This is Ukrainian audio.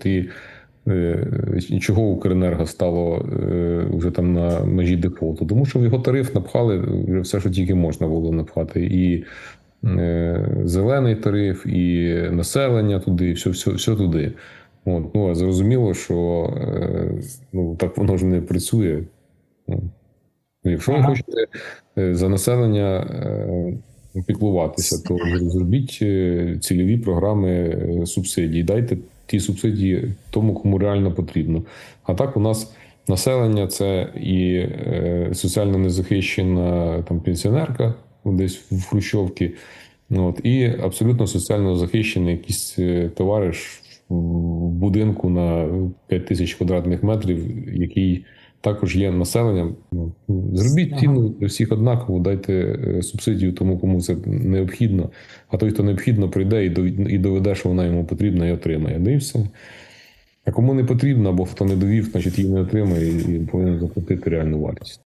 От і е, чого Укренерго стало е, вже там на межі дефолту? Тому що в його тариф напхали вже все, що тільки можна було напхати. І е, зелений тариф, і населення туди, і все, все, все туди. От, ну, а зрозуміло, що ну, так воно ж не працює. Ну, Якщо ви хочете за населення піклуватися, то зробіть цільові програми субсидій. Дайте ті субсидії тому, кому реально потрібно. А так у нас населення це і е, соціально незахищена там пенсіонерка десь в Хрущовці, ну, от, і абсолютно соціально захищений якийсь е, товариш в будинку на 5 тисяч квадратних метрів, який також є населенням. Ну, Зробіть ціну для всіх однаково, дайте е, субсидію тому, кому це необхідно. А той, хто необхідно, прийде і і доведе, що вона йому потрібна, і отримає. Да і все. А кому не потрібно, або хто не довів, значить її не отримає і повинен заплатити реальну вартість.